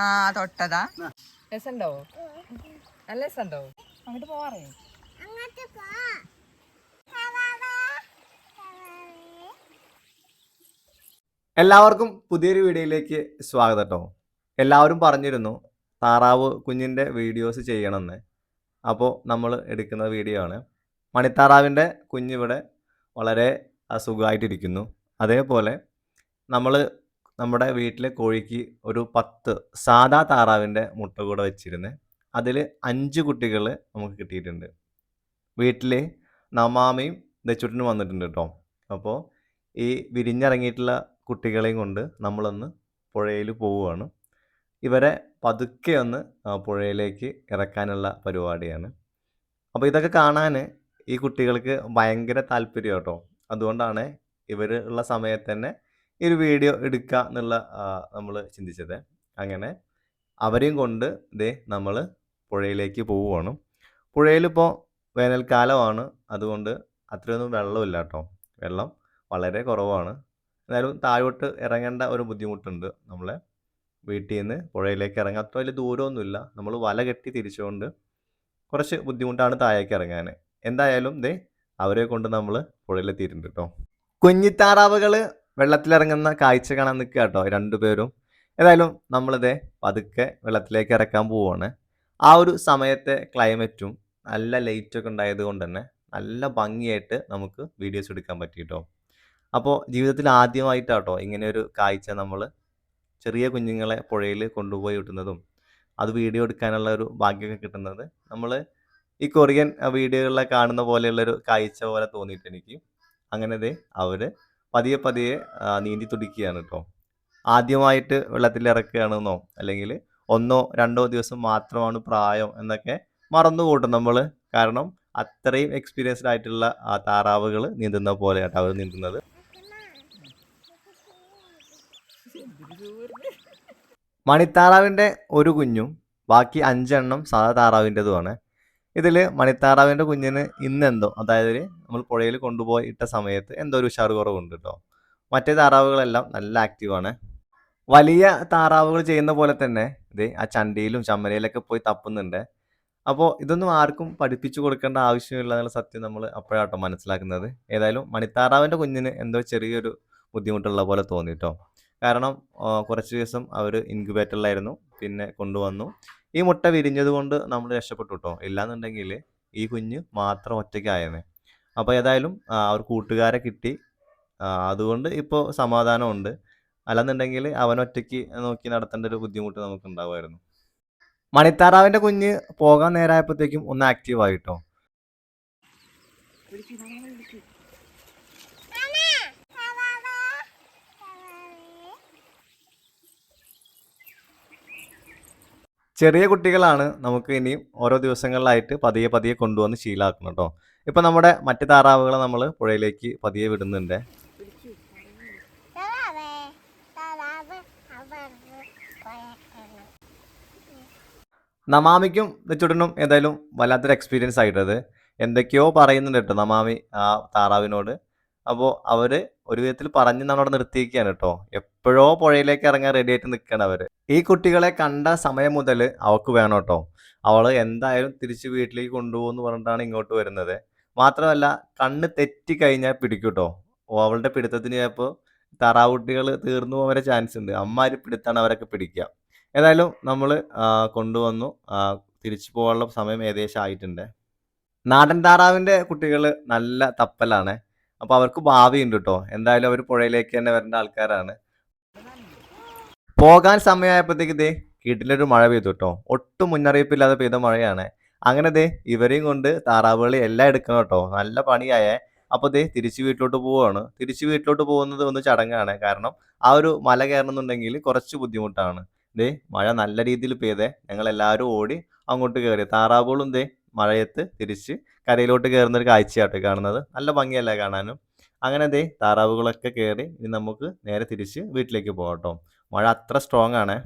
ആ തൊട്ടതാ. രസമുണ്ടോ നല്ല രസമുണ്ടോ അങ്ങോട്ട് പോവാറേ. എല്ലാവർക്കും പുതിയൊരു വീഡിയോയിലേക്ക് സ്വാഗതം കേട്ടോ എല്ലാവരും പറഞ്ഞിരുന്നു താറാവ് കുഞ്ഞിന്റെ വീഡിയോസ് ചെയ്യണമെന്ന്. അപ്പോൾ നമ്മൾ എടുക്കുന്ന വീഡിയോ ആണ്. മണിത്താറാവിന്റെ കുഞ്ഞിവിടെ വളരെ സുഖമായിട്ടിരിക്കുന്നു അതേപോലെ നമ്മൾ നമ്മുടെ വീട്ടിലെ കോഴിക്ക് ഒരു പത്ത് സാദാ താറാവിന്റെ മുട്ട കൂടെ വെച്ചിരുന്ന് അതിൽ അഞ്ച് കുട്ടികൾ നമുക്ക് കിട്ടിയിട്ടുണ്ട്. വീട്ടിൽ നമാമയും ദച്ചുട്ടിനും വന്നിട്ടുണ്ട് കേട്ടോ. അപ്പോൾ ഈ വിരിഞ്ഞിറങ്ങിയിട്ടുള്ള കുട്ടികളെയും കൊണ്ട് നമ്മളൊന്ന് പുഴയിൽ പോവുകയാണ്. ഇവരെ പതുക്കെ ഒന്ന് പുഴയിലേക്ക് ഇറക്കാനുള്ള പരിപാടിയാണ്. അപ്പോൾ ഇതൊക്കെ കാണാൻ ഈ കുട്ടികൾക്ക് ഭയങ്കര താല്പര്യം കേട്ടോ. അതുകൊണ്ടാണ് ഇവർ ഉള്ള സമയത്ത് തന്നെ ഈ ഒരു വീഡിയോ എടുക്കുക എന്നുള്ള നമ്മൾ ചിന്തിച്ചത്. അങ്ങനെ അവരെയും കൊണ്ട് ഇതേ നമ്മൾ പുഴയിലേക്ക് പോവുകയാണ് പുഴയിലിപ്പോൾ വേനൽക്കാലമാണ്. അതുകൊണ്ട് അത്രയൊന്നും വെള്ളമില്ല കേട്ടോ. വെള്ളം വളരെ കുറവാണ്. എന്നാലും താഴോട്ട് ഇറങ്ങേണ്ട ഒരു ബുദ്ധിമുട്ടുണ്ട് നമ്മളെ വീട്ടിൽ നിന്ന് പുഴയിലേക്ക് ഇറങ്ങാൻ അത്ര വലിയ ദൂരമൊന്നുമില്ല നമ്മൾ വല കെട്ടി തിരിച്ചുകൊണ്ട് കുറച്ച് ബുദ്ധിമുട്ടാണ് താഴേക്ക് ഇറങ്ങാൻ എന്തായാലും ദേ അവരെ കൊണ്ട് നമ്മൾ പുഴയിലെത്തിയിട്ടുണ്ട് കേട്ടോ കുഞ്ഞിത്താറാവുകൾ വെള്ളത്തിലിറങ്ങുന്ന കാഴ്ച കാണാൻ നിൽക്കുക കേട്ടോ രണ്ടുപേരും ഏതായാലും നമ്മളിതേ പതുക്കെ വെള്ളത്തിലേക്ക് ഇറക്കാൻ പോവുകയാണ് ആ ഒരു സമയത്തെ ക്ലൈമറ്റും നല്ല ലൈറ്റൊക്കെ ഉണ്ടായത് കൊണ്ട് തന്നെ നല്ല ഭംഗിയായിട്ട് നമുക്ക് വീഡിയോസ് എടുക്കാൻ പറ്റി കേട്ടോ അപ്പോൾ ജീവിതത്തിൽ ആദ്യമായിട്ടാട്ടോ ഇങ്ങനെ ഒരു കാഴ്ച നമ്മൾ ചെറിയ കുഞ്ഞുങ്ങളെ പുഴയിൽ കൊണ്ടുപോയി വിട്ടുന്നതും അത് വീഡിയോ എടുക്കാനുള്ള ഒരു ഭാഗ്യമൊക്കെ കിട്ടുന്നത് നമ്മൾ ഈ കൊറിയൻ വീഡിയോകളിലെ കാണുന്ന പോലെയുള്ളൊരു കാഴ്ച പോലെ തോന്നിയിട്ട് എനിക്ക്. അങ്ങനെ ദേ അവർ പതിയെ പതിയെ നീന്തി തുടിക്കുകയാണ് കേട്ടോ ആദ്യമായിട്ട് വെള്ളത്തിൽ ഇറക്കുകയാണെന്നോ അല്ലെങ്കിൽ ഒന്നോ രണ്ടോ ദിവസം മാത്രമാണ് പ്രായം എന്നൊക്കെ മറന്നു കൂട്ടും നമ്മൾ കാരണം അത്രയും എക്സ്പീരിയൻസ്ഡ് ആയിട്ടുള്ള താറാവുകൾ നീന്തുന്ന പോലെയാണ് അവർ നീന്തുന്നത്. മണിത്താറാവിന്റെ ഒരു കുഞ്ഞും ബാക്കി അഞ്ചെണ്ണം സാധാ താറാവിന്റെതുമാണ്. ഇതിൽ മണിത്താറാവിന്റെ കുഞ്ഞിന് ഇന്നെന്തോ അതായത് നമ്മൾ പുഴയിൽ കൊണ്ടുപോയി ഇട്ട സമയത്ത് എന്തോ ഒരു ഉഷാർ കുറവുണ്ട് കേട്ടോ മറ്റേ താറാവുകളെല്ലാം നല്ല ആക്റ്റീവാണ് വലിയ താറാവുകൾ ചെയ്യുന്ന പോലെ തന്നെ ഇത് ആ ചണ്ടിയിലും ചമ്മരയിലൊക്കെ പോയി തപ്പുന്നുണ്ട്. അപ്പോൾ ഇതൊന്നും ആർക്കും പഠിപ്പിച്ചു കൊടുക്കേണ്ട ആവശ്യമില്ല എന്നുള്ള സത്യം നമ്മൾ അപ്പോഴാട്ടോ മനസ്സിലാക്കുന്നത്. ഏതായാലും മണിത്താറാവിന്റെ കുഞ്ഞിന് എന്തോ ചെറിയൊരു ബുദ്ധിമുട്ടുള്ള പോലെ തോന്നി കേട്ടോ കാരണം കുറച്ച് ദിവസം അവർ ഇൻക്യുബേറ്ററിലായിരുന്നു പിന്നെ കൊണ്ടുവന്നു. ഈ മുട്ട വിരിഞ്ഞത് കൊണ്ട് നമ്മൾ രക്ഷപ്പെട്ടു കേട്ടോ ഇല്ലാന്നുണ്ടെങ്കിൽ ഈ കുഞ്ഞ് മാത്രം ഒറ്റയ്ക്കായേനെ. അപ്പോൾ ഏതായാലും അവർ കൂട്ടുകാരെ കിട്ടി. അതുകൊണ്ട് ഇപ്പോൾ സമാധാനമുണ്ട്. അല്ലെന്നുണ്ടെങ്കിൽ അവൻ ഒറ്റയ്ക്ക് നോക്കി നടത്തേണ്ട ഒരു ബുദ്ധിമുട്ട് നമുക്ക് ഉണ്ടാവുമായിരുന്നു മണിത്താറാവിന്റെ കുഞ്ഞ് പോകാൻ നേരമായപ്പോഴത്തേക്കും ഒന്ന് ആക്റ്റീവ് ആയിട്ടോ ചെറിയ കുട്ടികളാണ് നമുക്ക് ഇനിയും ഓരോ ദിവസങ്ങളിലായിട്ട് പതിയെ പതിയെ കൊണ്ടുവന്ന് ശീലാക്കണം കേട്ടോ ഇപ്പം നമ്മുടെ മറ്റ് താറാവുകളെ നമ്മൾ പുഴയിലേക്ക് പതിയെ വിടുന്നുണ്ട്. നമാമിക്കും ചുടനും ഏതായാലും വല്ലാത്തൊരു എക്സ്പീരിയൻസ് ആയിട്ടത്. എന്തൊക്കെയോ പറയുന്നുണ്ട് കേട്ടോ നമാമി ആ താറാവിനോട്. അപ്പോൾ അവർ ഒരു വിധത്തിൽ പറഞ്ഞ് നമ്മളവിടെ നിർത്തിയിരിക്കുകയാണ് കേട്ടോ. എപ്പോഴോ പുഴയിലേക്ക് ഇറങ്ങാൻ റെഡി ആയിട്ട് നിൽക്കുകയാണ് അവർ ഈ കുട്ടികളെ കണ്ട സമയം മുതൽ അവൾക്ക് വേണം കേട്ടോ. അവൾ എന്തായാലും തിരിച്ച് വീട്ടിലേക്ക് കൊണ്ടുപോകുമെന്ന് പറഞ്ഞിട്ടാണ് ഇങ്ങോട്ട് വരുന്നത്. മാത്രമല്ല കണ്ണ് തെറ്റി കഴിഞ്ഞാൽ പിടിക്കും കേട്ടോ. ഓ അവളുടെ പിടുത്തത്തിന് ചിലപ്പോൾ താറാവുട്ടികൾ തീർന്നു പോകാൻ ചാൻസ് ഉണ്ട്. അമ്മാര് പിടുത്താണ് അവരൊക്കെ പിടിക്കുക. ഏതായാലും നമ്മൾ കൊണ്ടുവന്നു. തിരിച്ചു പോകാനുള്ള സമയം ഏകദേശം ആയിട്ടുണ്ട്. നാടൻ താറാവിന്റെ കുട്ടികൾ നല്ല തപ്പലാണ്. അപ്പോൾ അവർക്ക് ഭാവിയുണ്ട് കേട്ടോ എന്തായാലും അവർ പുഴയിലേക്ക് തന്നെ വരേണ്ട ആൾക്കാരാണ്. പോകാൻ സമയമായപ്പോഴത്തേക്ക് ദേ കീട്ടിലൊരു മഴ പെയ്തു കേട്ടോ ഒട്ടും മുന്നറിയിപ്പില്ലാതെ പെയ്ത മഴയാണ്. അങ്ങനെ ദേ ഇവരെയും കൊണ്ട് താറാവുകളെ എല്ലാം എടുക്കണം കേട്ടോ നല്ല പണിയായേ. അപ്പോൾ ദേ തിരിച്ച് വീട്ടിലോട്ട് പോവാണ്. തിരിച്ച് വീട്ടിലോട്ട് പോകുന്നത് ഒന്ന് ചടങ്ങാണ്. കാരണം ആ ഒരു മല കയറണമെന്നുണ്ടെങ്കിൽ കുറച്ച് ബുദ്ധിമുട്ടാണ്. ദേ മഴ നല്ല രീതിയിൽ പെയ്തേ. ഞങ്ങൾ എല്ലാവരും ഓടി അങ്ങോട്ട് കയറി. താറാവുകളും ദേ മഴയത്ത് തിരിച്ച് കരയിലോട്ട് കയറുന്ന ഒരു കാഴ്ചയാട്ടോ കാണുന്നത്. നല്ല ഭംഗിയല്ലേ കാണാനും. അങ്ങനെ ദേ താറാവുകളൊക്കെ കയറി ഇനി നമുക്ക് നേരെ തിരിച്ച് വീട്ടിലേക്ക് പോകട്ടോ മഴ അത്ര സ്ട്രോങ് ആണ്.